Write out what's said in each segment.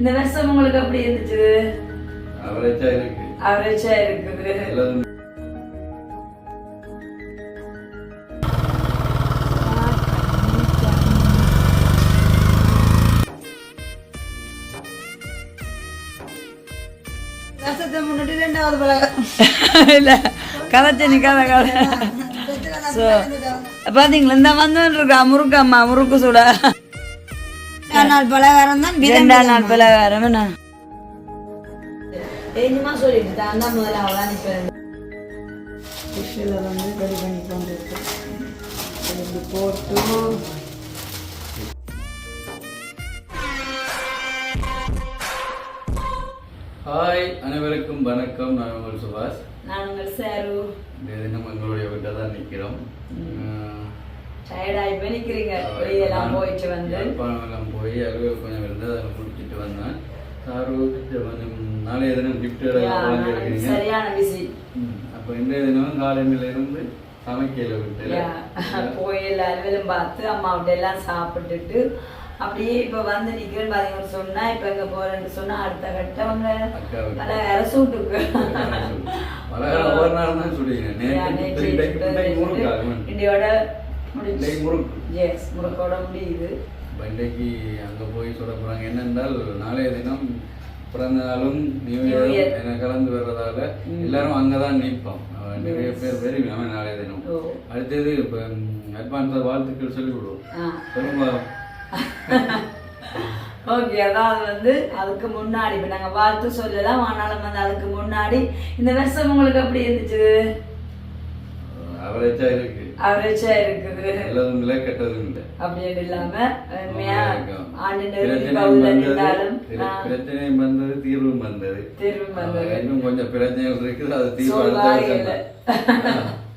இந்த வருஷம் உங்களுக்கு எப்படி இருந்துச்சு அவரேச்சா இருக்கு அவரேஜா இருக்குது எல்லாரும் வருஷத்தை முன்னாடி ரெண்டாவது பழகம் இல்ல கதைச்சு நிக்காத கதை ஸோ பாத்தீங்களா இந்த வந்து இருக்கா முறுக்கம்மா முறுக்கு சுட நாள் பலகாரம் தான் ரெண்டாம் நாள் பலகாரம் என்ன? தெரியுமா சொல்லிட்டு தான் தான் முதல்ல அவளா நிற்பேன் டிஷ்ஷில் வந்து ரெடி பண்ணி கொண்டு இருக்கு இப்படி போட்டு. ஹாய் அனைவருக்கும் வணக்கம். நான் உங்கள் சுபாஷ். நான் உங்கள் சேரு. தினம் எங்களுடைய வீட்டில் தான் நிற்கிறோம். டயர்டாகி போய் நிற்கிறீங்க வெளியெல்லாம் போயிட்டு வந்து. யாழ்ப்பாணம் போய் அலுவலகம் கொஞ்சம் இருந்து அதை முடிச்சுட்டு வந்தேன். நாளைய தினம் கிஃப்ட் சரியான பிஸி அப்போ இன்றைய தினம் காலையில இருந்து சமைக்கல விட்டு. போய் எல்லாரும் பார்த்து அம்மாவிட்ட எல்லாம் சாப்பிட்டுட்டு அப்படியே இப்ப வந்து நிக்கிறேன்னு பாத்தீங்கன்னு சொன்னா இப்ப எங்க போறேன்னு சொன்னா அடுத்த கட்டவங்க அக்காவுக்கு. பல அரசூட்டுக்கு பலகாரம் ஒரு நாள் தான் இன்றைக்கு முறுக்கு. எஸ் முறுக்கோட முடியுது இன்றைக்கு அங்க போய் சொல்ல போறாங்க. என்னென்றால் நாளைய தினம் பிறந்த நாளும் நியூ. இயர் என கலந்து வர்றதால எல்லாரும் அங்கதான் நிற்போம். நிறைய பேர் வெறும் நாளைய தினம். அடுத்தது இப்போ அட்வான்ஸாக வாழ்த்துக்கள் சொல்லி விடுவோம் ஆ. சொல்லுங்க. ஓகே அதாவது வந்து அதுக்கு முன்னாடி இப்ப நாங்க வாழ்த்து சொல்லலாம் ஆனாலும் வந்து அதுக்கு முன்னாடி இந்த வருஷம் உங்களுக்கு எப்படி இருந்துச்சு? அவரேச்சா இருக்கு. அவரேஜா இருக்குது. நல்லதும் இல்லை கெட்டதும் இல்லை அப்படின்னு இல்லாம பகுதியில் வந்தது, பிரச்சனையும் வந்தது தீர்வும் வந்தது. இன்னும் கொஞ்சம் பிரச்சனைகள் இருக்குது அது தீர்வு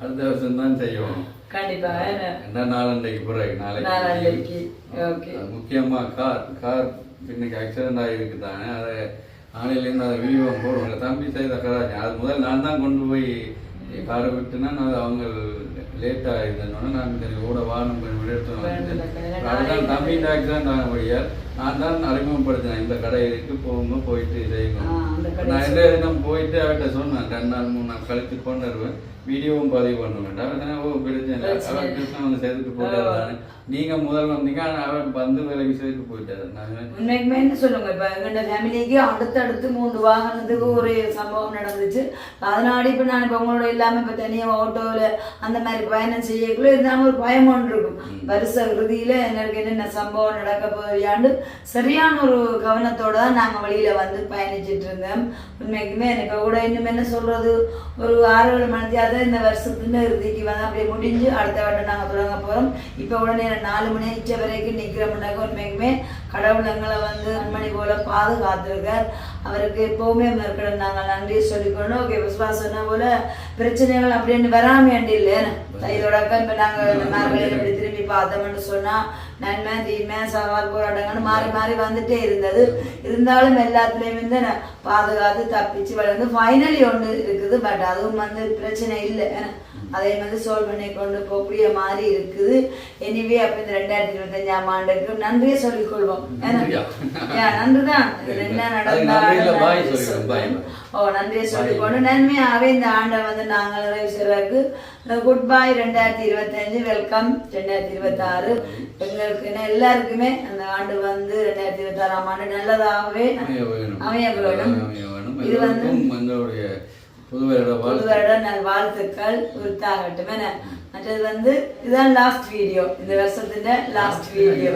அடுத்த வருஷம். தான். செய்வோம் கண்டிப்பா என்ன? நாளண்டைக்கு பிறகு நாளைக்கு. முக்கியமா கார் கார் இன்னைக்கு ஆக்சிடென்ட் ஆகிருக்கு தானே அதை நாளையிலேருந்து அதை வீடியோ போடுவாங்க. தம்பி செய்த கராச்சி அது முதல் நான் தான் கொண்டு போய் காரை விட்டுனா நான் அவங்க லேட் ஆகிருந்தோன்னா நான் சரி ஓட வாகனம் கொஞ்சம் எடுத்து அதுதான் தம்பி இந்த ஆக்சிடென்ட் ஆனபடியால் நான் தான் அறிமுகப்படுத்தினேன். இந்த கடை இருக்கு போகுங்க போயிட்டு செய்யுங்க நான் எந்த தினம் போயிட்டு அவர்கிட்ட சொன்னேன் ரெண்டு நாள் மூணு நாள் கழித்து கொண்டு வருவேன் வீடியோவும் பதிவு பண்ணுவேன் அவர் தானே ஓ பிரச்சனை இல்லை. பிரச்சனை அவர் இல்லை. கிருஷ்ணன் வந்து சேர்த்துட்டு போட்டாரு தானே. நீங்க முதல் வந்தீங்க ஆனா அவர் வந்து வேலைக்கு சேர்த்து போயிட்டாரு. உண்மைக்குமே என்ன சொல்லுங்க இப்ப எங்களோட ஃபேமிலிக்கு அடுத்தடுத்து மூன்று வாகனத்துக்கு ஒரு சம்பவம் நடந்துச்சு. அதனால இப்ப நான் இப்ப உங்களோட இல்லாம இப்ப தனியா ஆட்டோல அந்த மாதிரி பயணம் செய்யக்குள்ள இருந்தாலும் ஒரு பயம் ஒன்று இருக்கும். வருஷ இறுதியில எனக்கு என்னென்ன சம்பவம் நடக்க போறியாண்டு சரியான ஒரு கவனத்தோட தான் நாங்க வழியில வந்து பயணிச்சிட்டு இருந்தோம். உண்மைக்குமே எனக்கு கூட இன்னும் என்ன சொல்றது? ஒரு ஆறு ஏழு மணித்தியாவது இந்த வருஷத்துல இறுதிக்கு வந்து அப்படியே முடிஞ்சு அடுத்த வருடம் நாங்க தொடங்க போறோம். இப்ப உடனே நாலு மணி ஆயிட்ட வரைக்கும் நிக்கிறோம்னாக்க உண்மைக்குமே கடவுள் எங்களை வந்து அன்மணி போல பாதுகாத்திருக்கார். அவருக்கு எப்பவுமே மறுக்கணும் நாங்கள் நன்றி சொல்லிக்கணும் ஓகே விஸ்வாஸ் சொன்ன போல பிரச்சனைகள் அப்படின்னு வராமேண்டி இல்லை இதோட இப்போ நாங்கள் இந்த இப்படி திரும்பி பார்த்தோம்னு சொன்னால் நன்மை தீமை சவால் போராட்டங்கள்னு மாறி மாறி வந்துட்டே இருந்தது. இருந்தாலும் எல்லாத்துலேயும் வந்து பாதுகாத்து தப்பிச்சு வளர்ந்து ஃபைனலி ஒன்று இருக்குது. பட் அதுவும் வந்து பிரச்சனை இல்லை. ஏன்னா அதை வந்து சால்வ் பண்ணி கொண்டு போகக்கூடிய மாதிரி இருக்குது. எனிவே அப்போ இந்த ரெண்டாயிரத்தி இருபத்தஞ்சாம் ஆண்டுக்கு நன்றியே சொல்லிக் கொள்வோம். நன்றிதான். என்ன நடந்தாலும். ஓ நன்றியை சொல்லிக்கொண்டு நன்மையாகவே இந்த ஆண்டை வந்து நாங்கள் நிறைவு செய்வதற்கு குட் பை ரெண்டாயிரத்தி இருபத்தஞ்சு வெல்கம் ரெண்டாயிரத்தி இருபத்தாறு. எங்களுக்கு என்ன எல்லாருக்குமே அந்த ஆண்டு வந்து ரெண்டாயிரத்தி இருபத்தாறாம் ஆண்டு நல்லதாகவே அமைய வேணும். இது வந்து புது வருட புது வாழ்த்து வருட நல் வாழ்த்துக்கள் உறுத்தாகட்டும் என்ன? மற்றது வந்து இதுதான் லாஸ்ட் வீடியோ இந்த வருஷத்துல லாஸ்ட் வீடியோ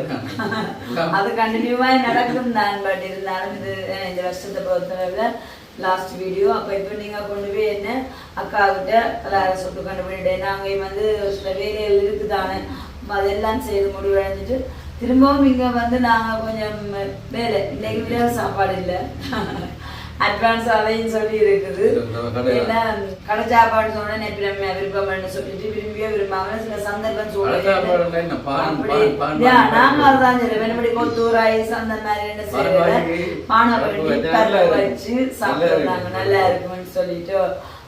அது கண்டினியூவா நடக்கும் தான் பட் இருந்தாலும் இது அஹ், இந்த வருஷத்தை பொறுத்தளவுல லாஸ்ட் வீடியோ அப்ப இப்போ நீங்க கொண்டு போய் என்ன? அக்கா கிட்ட கலார சுட்டு கொண்டு போயிட்டு நாங்கள் வந்து சில வேலைகள் இருக்குதானே. அதெல்லாம் செய்து முடிவடைஞ்சிட்டு திரும்பவும் இங்க வந்து நாங்க கொஞ்சம் வேலை. இன்னைக்கு விட சாப்பாடு இல்லை. அட்வான்ஸ் அதையும் சொல்லி இருக்குது. ஏன்னா கடை சாப்பாடு சொன்னா நெப்பிலமையா விருப்பம்னு சொல்லிட்டு விரும்பியோ விரும்பாம சில சந்தர்ப்பம் பான், நாங்க. அதான் சொல்லுவோம் வெறுமனே கொத்து ரைஸ் அந்த மாதிரி என்ன வாங்கி, பானை பண்ணி இருக்கு. வச்சு சாப்பிடுறாங்க. நல்லா இருக்கும்னு சொல்லிட்டு.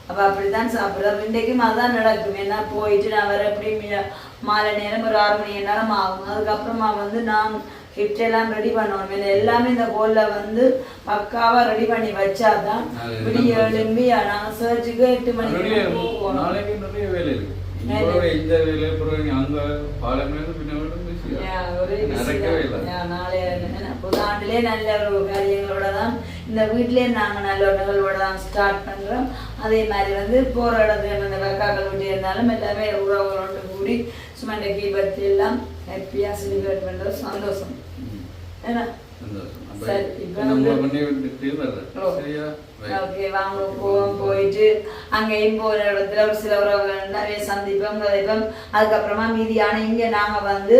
அப்ப அப்படித்தான் சாப்பிடுறோம் இன்றைக்கும் அதான் நடக்கும். ஏன்னா போயிட்டு நான் வர எப்படி மாலை நேரம் ஒரு ஆறு மணி நேரம் ஆகும். அதுக்கப்புறமா வந்து நான் கிஃப்ட் எல்லாம் ரெடி பண்ணணும் ஏன்னா எல்லாமே இந்த கோல்ல வந்து பக்காவா ரெடி பண்ணி வச்சாதான் விடிய எழும்பி நாங்கள் சர்ச்சுக்கு எட்டு மணிக்கு போவோம். நாளைக்கு நிறைய வேலை இருக்கு. இந்த வேலை அப்புறம் அங்க நல்ல ஒரு காரியங்களோட தான் இந்த வீட்லயே நாங்க நல்ல ஒரு நிகழ்வோட தான் ஸ்டார்ட் பண்றோம். அதே மாதிரி வந்து போற இடத்துல இந்த வெக்காக்கள் வீட்டு இருந்தாலும் எல்லாமே உறவுகளோட கூடி இந்த கீபத்தி எல்லாம் ஹாப்பியா செலிப்ரேட் பண்றது சந்தோஷம் ஏன்னா போயிட்டு அங்கேயும் போகிற இடத்துல ஒரு சில உறவுகள் நிறைய சந்திப்போம் கதைப்போம் அதுக்கப்புறமா மீதியான இங்கே நாங்கள் வந்து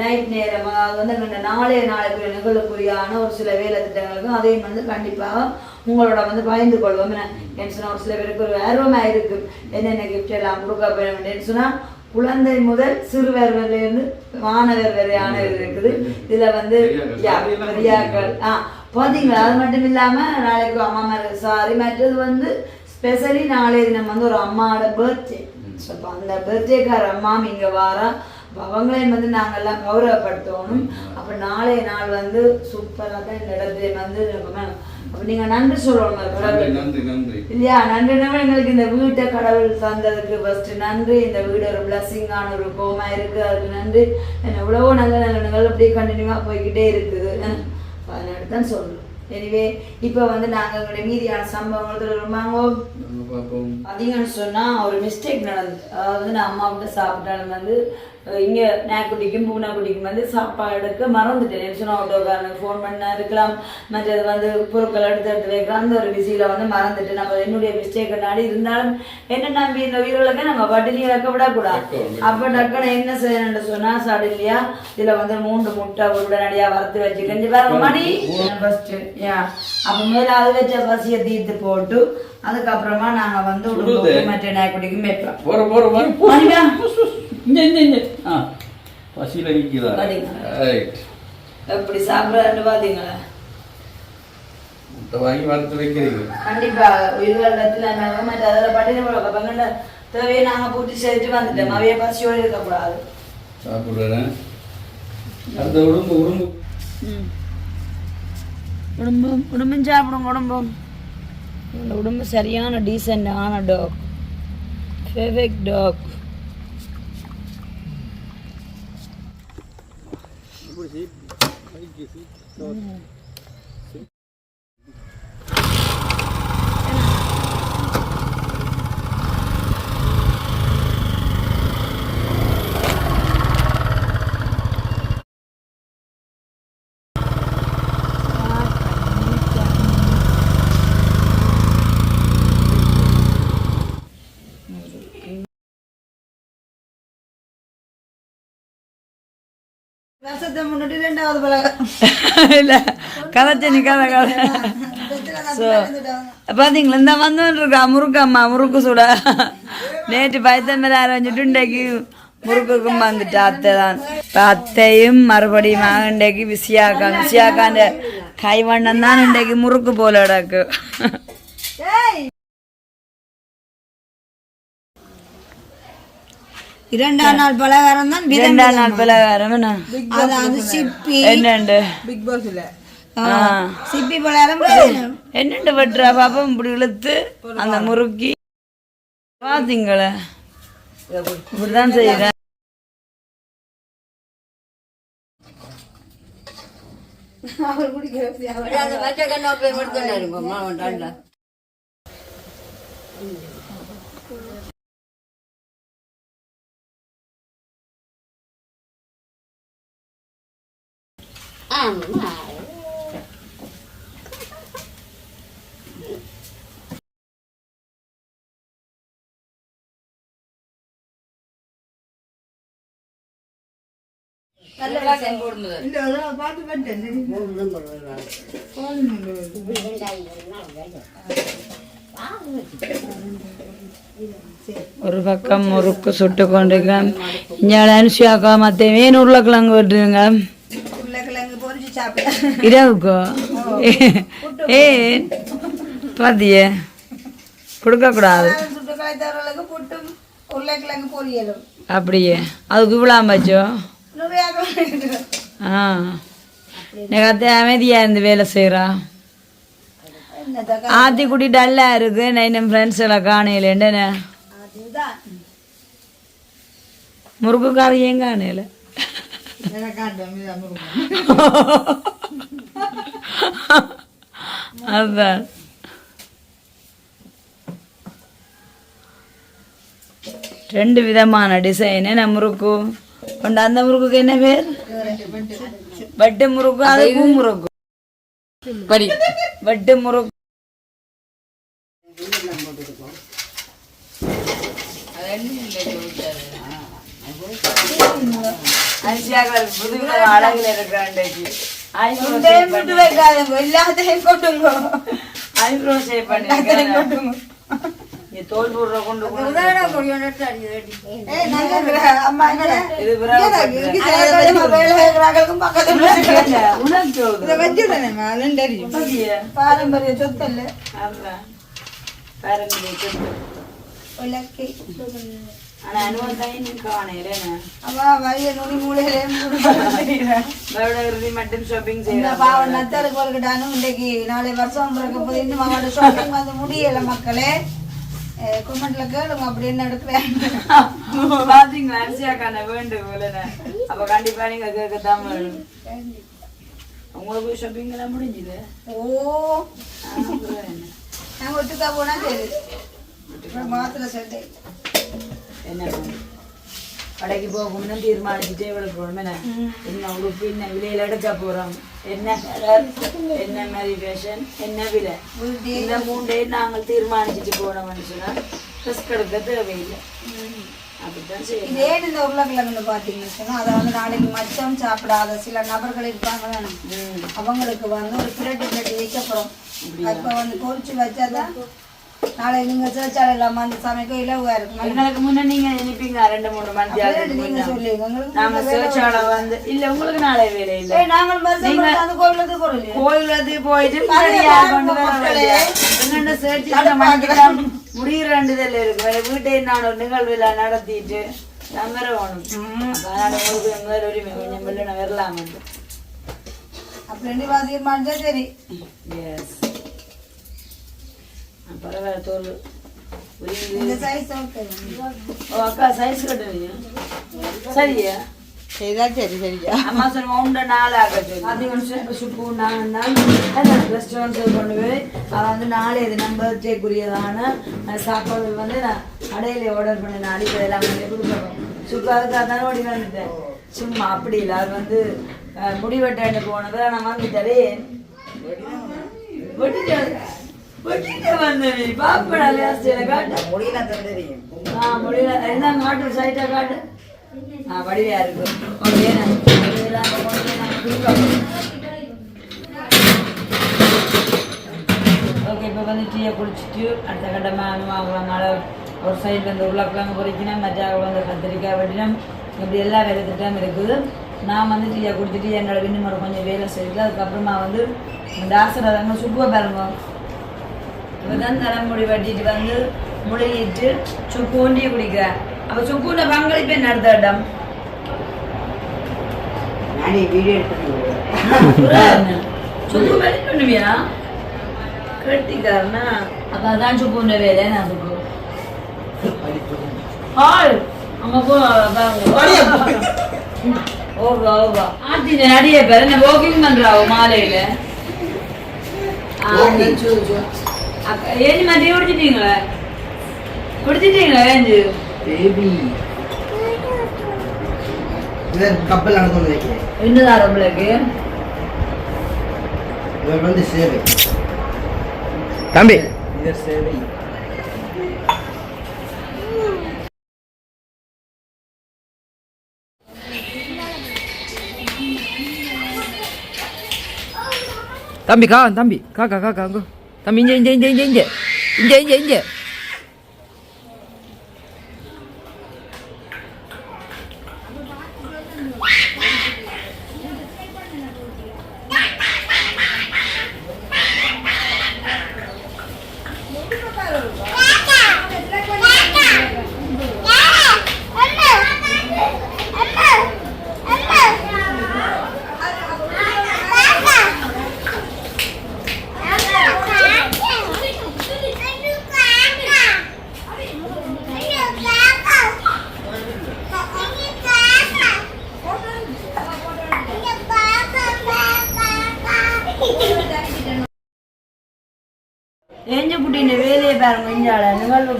நைட் நேரமாக அது வந்து நாளைய நாளைக்குரிய நிகழ்வுக்குரியான ஒரு சில வேலை திட்டங்களுக்கும் அதையும் வந்து கண்டிப்பாக உங்களோட வந்து பகிர்ந்து கொள்வோம் என்ன சொன்னா ஒரு சில பேருக்கு ஒரு ஆர்வமாக இருக்கு என்னென்ன கிஃப்ட் எல்லாம் கொடுக்க போறோம்னு சொன்னால் குழந்தை முதல் சிறுவர் வரையிலிருந்து மாணவர் வரையான இருக்குது. இதுல வந்து பெரியாக்கள் ஆ பாத்தீங்களா அது மட்டும் இல்லாம நாளைக்கு அம்மா மேல சாரி மற்றது வந்து ஸ்பெஷலி நாளைய தினம் வந்து ஒரு அம்மாவோட பர்த்டே ஸோ அந்த பர்த்டேக்கார அம்மா இங்க வாரா. அவங்களையும் வந்து நாங்கெல்லாம் கௌரவப்படுத்தணும். அப்ப நாளைய நாள் வந்து சூப்பராக தான் இந்த இடத்துல வந்து அப்ப நீங்க நன்றி சொல்லணும் நன்றி. நன்றி இல்லையா? நன்றி நம்ம எங்களுக்கு இந்த வீட்டை கடவுள் தந்ததுக்கு ஃபர்ஸ்ட் நன்றி. இந்த வீடு ஒரு பிளஸ்ஸிங்கான ஒரு கோமா இருக்கு. அதுக்கு நன்றி. என்ன எவ்வளவோ நல்ல நல்ல நிகழ்வு அப்படியே கண்டினியூவா போய்கிட்டே இருக்குது. அதனால தான் சொல்லணும். எனிவே இப்போ வந்து நாங்கள் எங்களுடைய மீதியான சம்பவங்கள் பார்ப்போம். அதிகம்னு சொன்னா ஒரு மிஸ்டேக் நடந்தது. அதாவது நான் அம்மா கிட்ட சாப்பிட்டாலும் வந்து இங்க நாய்க்குட்டிக்கும் பூனைக்குட்டிக்கும் வந்து சாப்பாடு எடுக்க மறந்துட்டேன். சொன்ன ஆட்டோக்காரனுக்கு ஃபோன் பண்ண இருக்கலாம். மற்றது வந்து பொருட்கள் எடுத்து எடுத்து வைக்கலாம் அந்த ஒரு பிஸியில் வந்து மறந்துட்டு நம்ம என்னுடைய மிஸ்டேக் நாடி இருந்தாலும் என்ன நம்பி இந்த உயிர்களுக்கு நம்ம பட்டினி வைக்க விடக்கூடாது. அப்போ டக்குனு என்ன செய்யணும்னு சொன்னா சடன்லியா இதுல வந்து மூன்று முட்டை உடனடியா வறுத்து வச்சுக்கிட்டு பாருங்க மணி. First yeah. அப்போ முதல்ல அது வச்ச பசியை தீர்த்து போட்டு அதுக்கப்புறமா நாங்க வந்து மற்ற நாய்க்குட்டிக்கும் வைப்போம். இங்க இங்க இங்க ஆ பசியில பாத்தீங்களா? ரைட் எப்படி சாப்பிட்றான்னு பாத்தீங்களா முட்டை வாங்கி வறுத்து வைக்கிறீங்க கண்டிப்பா உயிர்களிடத்துல நாங்க மற்ற அதில் பட்டினி போட பங்கண்ட தேவையை நாங்க பூர்த்தி செஞ்சுட்டு வந்துட்டோம் அவைய பசியோடு இருக்கக்கூடாது சாப்பிடுறேன் அடுத்த உடம்பு உடம்பு குடும்பம் குடும்பம் சாப்பிடும் குடும்பம் இந்த உடம்பு சரியான டீசெண்டான டாக் டாக் வருஷத்தை முன்னிட்டு ரெண்டாவது பலகம் இல்லை கதைச்ச நிற்காத கதை ஸோ பார்த்தீங்களா இந்த வந்தோன்னு இருக்கா முறுக்கம்மா முறுக்கு சுட. நேற்று பயத்தம்பல ஆரம்பிச்சுட்டு இன்றைக்கு முறுக்குக்கும் வந்துட்டு அத்தை தான் இப்போ அத்தையும் மறுபடியும் இன்றைக்கு விசியாக்கா விசியாக்காண்ட கைவண்ணம் தான் இன்றைக்கு முறுக்கு போல கிடக்கு. இரண்டாம் நாள் பலகாரம் தான் இரண்டாம் நாள் பலகாரம் என்ன அதாவது சிப்பி. என்னண்டு? பிக் பாஸ்ல சிப்பி பலகாரம் என்னண்டு வெட்டுறா பாப்பா இப்படி இழுத்து அந்த முறுக்கி. பாத்தீங்களே? இப்படிதான் செய்யறேன். ஒரு பக்கம் முறுக்கு சுட்டு கொண்டிருக்கேன் இங்கே அனுஷியாக்கா மற்ற மீன் உருளைக்கிழங்கு விட்டுருங்க இரவுக்கோ ஏன் பாத்திய கொடுக்கக்கூடாது அப்படியே அதுக்கு இவ்வளோ மச்சோ ஆ எனக்கு அத்தை அமைதியாக இருந்து வேலை செய்கிறா ஆத்திக்குடி டல்லா இருக்கு நான் என் ஃப்ரெண்ட்ஸில் காணையில் என்னென்ன முருகுக்காரையும் காணையில் அதுதான் ரெண்டு விதமான டிசைன் என்ன முறுக்கு? கொண்டு அந்த முறுக்குக்கு என்ன பேர்? வட்டு முறுக்கு அது பூ முறுக்கு. படி. வட்டு முறுக்கு. ஐசியாக்கள் அஞ்சாக்கள் புதுவித அழகுல இருக்கிறாண்டைக்கு மட்டும் வைக்காதங்க எல்லாத்தையும் கொட்டுங்க ஐப்ரோ ஷேப் பண்ணி பாரம்பரிய சொத்து பாரம்பரிய சொத்து இன்னைக்கு நாளை வருஷம் இன்னும் அவங்களோட ஷாப்பிங் வந்து முடியல மக்களே கொமெண்ட்ல கேளுங்க அப்படி என்ன எடுக்கிறேன் பாத்தீங்களா அரிசியாக்கான வேண்டும் அப்ப கண்டிப்பா நீங்க கேட்கத்தான் வேணும் உங்களுக்கு ஷாப்பிங் எல்லாம் முடிஞ்சது போனா சரி மாத்திர சட்டை என்ன? கடைக்கு போகணும்னு தீர்மானிச்சுட்டே விழுக்கணும் என்ன என்ன உடுப்பு என்ன விலையில எடுக்க போறோம் என்ன கலர் என்ன மாதிரி ஃபேஷன் என்ன விலை இந்த மூண்டே நாங்கள் தீர்மானிச்சுட்டு போனோம்னு சொன்னா ட்ரெஸ் எடுக்க தேவையில்லை இது இந்த உருளைக்கிழங்குன்னு பார்த்தீங்கன்னு சொன்னா அதை வந்து நாளைக்கு மச்சம் சாப்பிடாத சில நபர்கள் இருப்பாங்க. அவங்களுக்கு வந்து ஒரு பிரட்டி பிரட்டி வைக்கப்படும் அப்போ வந்து பொரிச்சு வச்சாதான் நாளை நீங்க சேர்ச்சாலை இல்லாம அந்த சமைக்க இலவா இருக்கும் எங்களுக்கு முன்ன நீங்க நினைப்பீங்க ரெண்டு மூணு மணி நீங்க சொல்லுங்க. எங்களுக்கு நாங்க சேர்ச்சால வந்து இல்ல உங்களுக்கு நாளை வேலை இல்ல. நாங்கள் கோயிலுக்கு போறோம். கோயிலுக்கு போயிட்டு. என்னென்ன சேர்ச்சி இருக்கு. வீட்டை நான் ஒரு நிகழ்வுல நடத்திட்டு நம்பர வேணும். அதனால உங்களுக்கு முதல் உரிமை கொஞ்சம் வெள்ளன வரலாம். அப்படின்னு வா தீர்மானிச்சா சரி. எஸ் பரவாயில்ல தோல் அக்கா சைஸ் கட்டுறீங்க? சரியா? செய்தா சரி சரியா அம்மா சொல்லுவோம் உண்ட நாள் ஆகட்டும். அது நிமிஷம் இப்போ சுப்பு கொண்டு போய் அவன் வந்து நாளைய தினம் பர்த்டேக்குரியதான சாப்பாடு வந்து நான் அடையில ஆர்டர் பண்ணி நான் அடிக்கிற எல்லாம் கொடுக்குறோம் சுக்காவுக்காக தானே ஓடி வந்துட்டேன். சும்மா அப்படி இல்லை. அது வந்து முடிவெட்டாண்டு போனதை நான் வந்துட்டேன் வெட்டிட்டு முடியல தெரியும் ஆ முடியல. என்ன காட்டு சைட்டா காட்டு? ஆ வடிவையா ஓகே இப்போ வந்து டீயை குடிச்சிட்டு அடுத்த கட்டமாக அனுமாவங்கள ஒரு சைடு வந்து உருளைக்கிழங்கு பொரிக்கணும் மற்ற வந்து கத்திரிக்காய் வெட்டினம் இப்படி எல்லா வேலை திட்டம் இருக்குது. நான் வந்து டீயை குடிச்சிட்டு என்னோட விண்ணுமோட கொஞ்சம் வேலை செய்யுது அதுக்கப்புறமா வந்து இந்த ஆசிரியர் சுக்குவை பாருங்க. இப்பதான் தலைமுடி வெட்டிட்டு வந்து முடியிட்டு சுக்கு ஒண்டிய குடிக்கிறேன் அப்ப சுக்குல பங்களிப்பு என்ன அடுத்த இடம்? சுக்கு வெடி பண்ணுவியா? கட்டிக்காரனா? அப்ப அதான் சுக்குன்ற வேலை நான் சுக்கு ஹாய் அங்க போ பாருங்க ஓகே ஓகே. ஆத்தி நிறைய பேர். என்ன வாக்கிங் பண்றாவோ மாலையில? ஆ, ஏஞ்சி மதிய குடிச்சிட்டீங்களா குடிச்சிட்டீங்களா ஏஞ்சு? பேபி கப்பல் நடந்து வைக்கிறேன். என்னதான் நம்மளுக்கு இவர் வந்து சேவை. தம்பி. சேவை. தம்பி கா தம்பி. காக்கா காக்கா அங்கோ. 他明天一点一点一点一点一点一点。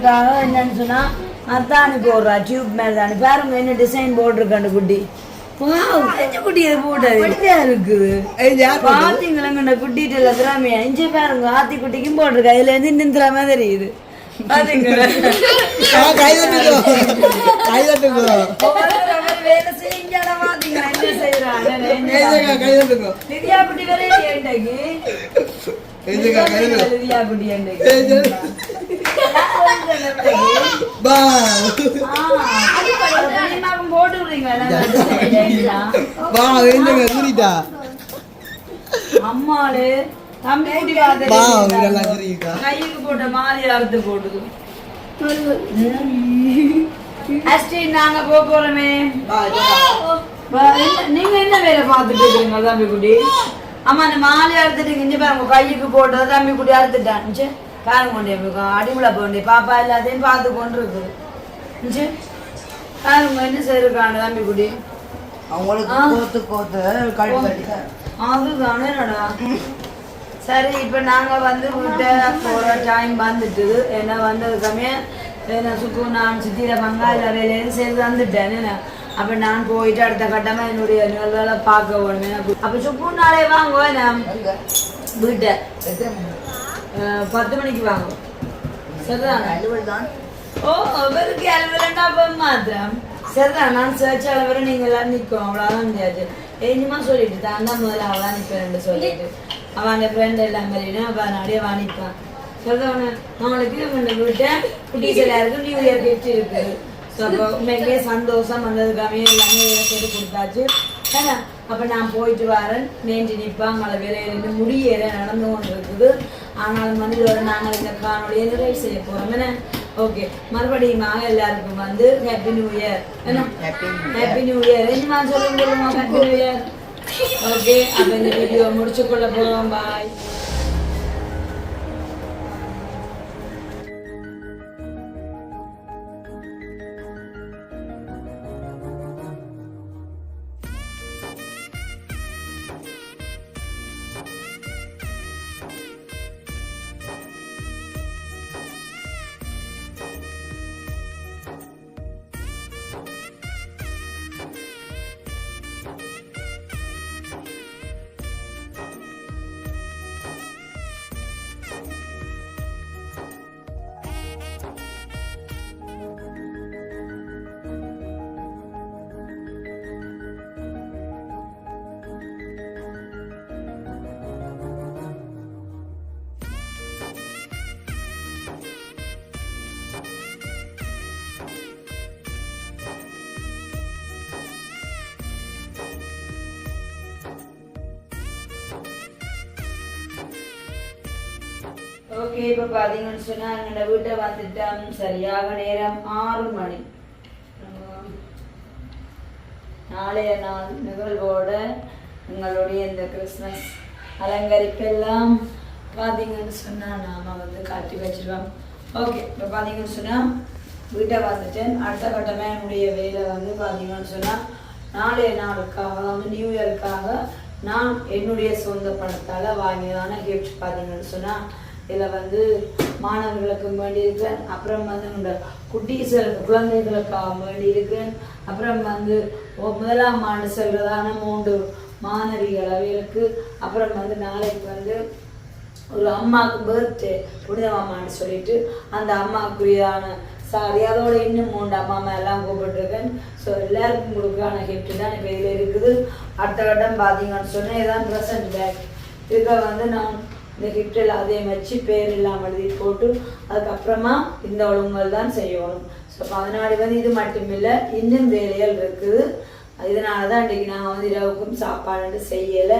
நிகழ்வுக்காக என்னன்னு சொன்னா அத்தானி போடுறா டியூப் மேல தானே பாருங்க என்ன டிசைன் போட்டிருக்காண்டு குட்டி? குட்டி இது போட்டது? இருக்குது பாத்தீங்களா குட்டிட்டு திறமையா இஞ்சி பாருங்க ஆத்தி குட்டிக்கும் போட்டிருக்கா. இதுல இருந்து வேலை பாத்தீங்களா என்ன செய்யறாங்க குட்டி இன்றைக்கு திவ்யா குட்டி இன்றைக்கு போட்டு விடுறீங்களா அம்மாளு தம்பி பார்த்து கைக்கு போட்ட மாறி அறுத்து போடுது. அஸ்டின் நாங்க போக போறோமே. வா, நீங்க என்ன வேலை பார்த்துட்டு இருக்கீங்க தம்பி அம்மா அந்த மாலை அறுத்துட்டு இங்க பாருங்க கைக்கு போட்டது தம்பி குட்டி அறுத்துட்டான். பாருங்க கொண்டே அடிமுல போண்டே பாப்பா எல்லாத்தையும் பார்த்து கொண்டு இருக்குது பாருங்க என்ன செய்யிருக்காங்க தம்பி குட்டி அவங்களுக்கு கோத்து கோத்து அதுதானே நடா சரி இப்போ நாங்கள் வந்து வீட்டை போகிற டைம் வந்துட்டு என்ன வந்ததுக்கமே என்ன சுக்கு நான் சித்திர பங்காளி வேலையிலேருந்து சேர்ந்து வந்துட்டேன். என்ன? அப்போ நான் போயிட்டு அடுத்த கட்டமாக என்னுடைய நிகழ்வுகளை பார்க்க வேணும் அப்போ சுக்கு நாளே வாங்குவோம் என்ன வீட்டை. அஹ், பத்து மணிக்கு வாங்குவோம் சரிதானே? தான் ஓ அவருக்கு அலுவலண்டா அப்போ மாத்திரம் சரிதான் நான் சர்ச் அளவரை நீங்க எல்லாம் நிற்கும் அவ்வளோதான் முடியாது. என்னமா சொல்லிட்டு தான் தான் முதல்ல அவளா நிற்பேன் சொல்லிட்டு. அவன் ஃப்ரெண்ட் எல்லாம் மாதிரினா அவன் நிறைய வாணிப்பான் சரிதான் நம்மளுக்கு இந்த வீட்டை குட்டீஸ் எல்லாருக்கும் நியூ இயர் கிஃப்ட் இருக்குது ஸோ அப்போ உண்மையிலேயே சந்தோஷம் வந்ததுக்காமே எல்லாமே சேர்த்து கொடுத்தாச்சு. ஏன்னா அப்போ நான் போயிட்டு வரேன். மேஞ்சி நிற்பான் மழை வேலையிலேருந்து முடியேற நடந்து கொண்டு இருக்குது ஆனாலும் இதோட நாங்கள் இந்த காணொலியை நிறைவு செய்ய போகிறோம் என்ன? ஓகே மறுபடியும் எல்லாருக்கும் வந்து ஹாப்பி நியூ இயர் என்ன? ஹாப்பி நியூ இயர் என்னமா சொல்லுங்க ஹாப்பி நியூ இயர் ஓகே அப்போ இந்த வீடியோ முடிச்சுக்கொள்ள போகிறோம் பாய் ஓகே இப்போ பார்த்தீங்கன்னு சொன்னால் எங்களோட வீட்டை வந்துட்டோம். சரியாக நேரம் ஆறு மணி. நாளைய நாள் நிகழ்வோட எங்களுடைய இந்த கிறிஸ்மஸ் அலங்கரிப்பெல்லாம் பார்த்தீங்கன்னு சொன்னால் நாம் வந்து காட்டி வச்சிருவோம். ஓகே இப்போ பார்த்தீங்கன்னு சொன்னால் வீட்டை வந்துட்டேன். அடுத்த கட்டமாக என்னுடைய வேலை வந்து பார்த்தீங்கன்னு சொன்னால் நாளைய நாளுக்காக வந்து நியூ இயருக்காக நான் என்னுடைய சொந்த பணத்தால் வாங்கியதான கிஃப்ட் பார்த்தீங்கன்னு சொன்னால் இதில் வந்து மாணவர்களுக்கு வேண்டி இருக்கிறேன் அப்புறம் வந்து இந்த குட்டீஸ்களுக்கு குழந்தைகளுக்காக வேண்டி இருக்கிறேன் அப்புறம் வந்து முதலாம் ஆண்டு செல்வதான மூன்று மாணவிகள் அவைகளுக்கு அப்புறம் வந்து நாளைக்கு வந்து ஒரு அம்மாவுக்கு பர்த்டே புனித அம்மான்னு சொல்லிட்டு அந்த அம்மாவுக்குரியான சாரி அதோட இன்னும் மூன்று அம்மா அம்மா எல்லாம் கூப்பிட்டுருக்கேன். ஸோ எல்லாருக்கும் கொடுக்குறான கிஃப்ட் தான் இப்போ இதில் இருக்குது. அடுத்த கட்டம் பார்த்தீங்கன்னு சொன்னேன் இதான் ப்ரெசன்ட் பேக் இதுக்கு வந்து நான் இந்த கிஃப்ட் அதையும் வச்சு பேர் இல்லாமல் எழுதி போட்டு அதுக்கப்புறமா இந்த ஒழுங்குகள் தான் செய்யணும். ஸோ பதினாலு வந்து இது மட்டும் இல்லை இன்னும் வேலைகள் இருக்குது. இதனால தான் இன்றைக்கி நாங்கள் வந்து இரவுக்கும் சாப்பாடு செய்யலை.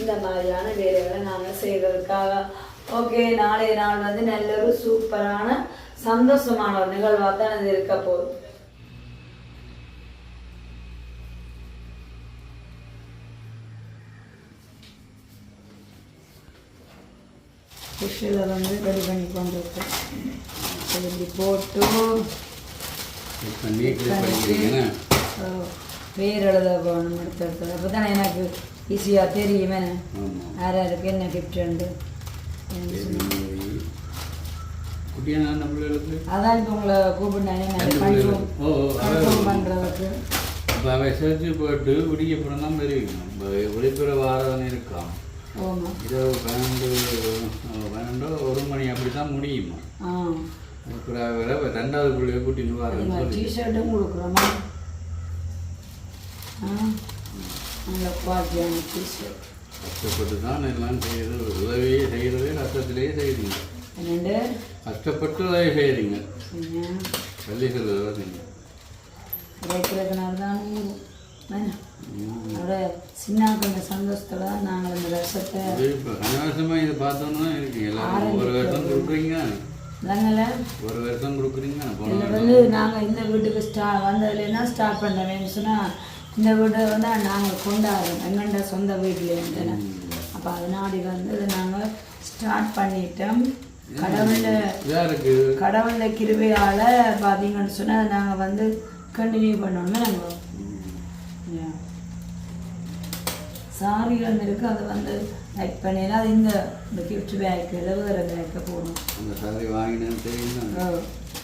இந்த மாதிரியான வேலைகளை நாங்கள் செய்கிறதுக்காக ஓகே நாளைய நாள் வந்து நல்ல ஒரு சூப்பரான சந்தோஷமான ஒரு நிகழ்வாக தான் இது இருக்க போகுது. ஃபிஷ்ஷில் வந்து ரெடி பண்ணி கொண்டு இருக்கேன் இப்படி போட்டு இப்போ வேர் எழுத போகணும் எடுத்து எடுத்து அப்போ தானே எனக்கு ஈஸியாக தெரியுமே. யார் யாருக்கு என்ன கிஃப்ட் உண்டு? அதான் இப்போ உங்களை. கன்ஃபார்ம் பண்ணுறதுக்கு அவன் சேர்த்து போட்டு விடிய அப்புறம் தான் தெரியும் இப்போ வெளிப்புற வாரம் இருக்கான். இரவு பன்னெண்டு பன்னெண்டோ ஒரு மணி அப்படி தான் முடியுமா ரெண்டாவது பிள்ளைய நீங்கள் சொல்லி டிஷர்ட்டும் கொடுக்குறோமா? நல்ல குவாலிட்டியான டிஷர்ட் கஷ்டப்பட்டு தான் எல்லாம் செய்யுது. உதவியே செய்கிறதே கஷ்டத்திலேயே செய்கிறீங்க கஷ்டப்பட்டு உதவி செய்கிறீங்க நீங்கள் கிடைக்கிறதுனால தான் அதோட சின்ன கொஞ்சம் சந்தோஷத்தில் நாங்கள் இந்த வருஷத்தை கனவாசமாக இதை எல்லாரும் ஒரு வருஷம் கொடுக்குறீங்க. ஒரு வருஷம் கொடுக்குறீங்க. போன இதில் வருஷம். வந்து நாங்கள் இந்த வீட்டுக்கு ஸ்டா வந்ததுலேருந்து தான் ஸ்டார்ட் பண்ணவேன்னு சொன்னால் இந்த வீட்டை வந்து நாங்கள் கொண்டாடுறோம். எங்கண்ட சொந்த வீட்டிலேருந்து அப்போ அதனாடி வந்து இதை நாங்கள் ஸ்டார்ட் பண்ணிட்டோம். கடவுள கடவுள கிருபையால் பார்த்தீங்கன்னு சொன்னால் நாங்கள் வந்து கண்டினியூ பண்ணோம்னு நாங்கள் சாரிகள் இருக்கு அதை வந்து லைக் பண்ணிடலாம் அது இந்த இந்த கிஃப்ட் பேக்கு வேறு பேக்கை அந்த சாரி வாங்கினேன்னு தெரியுங்க ஓ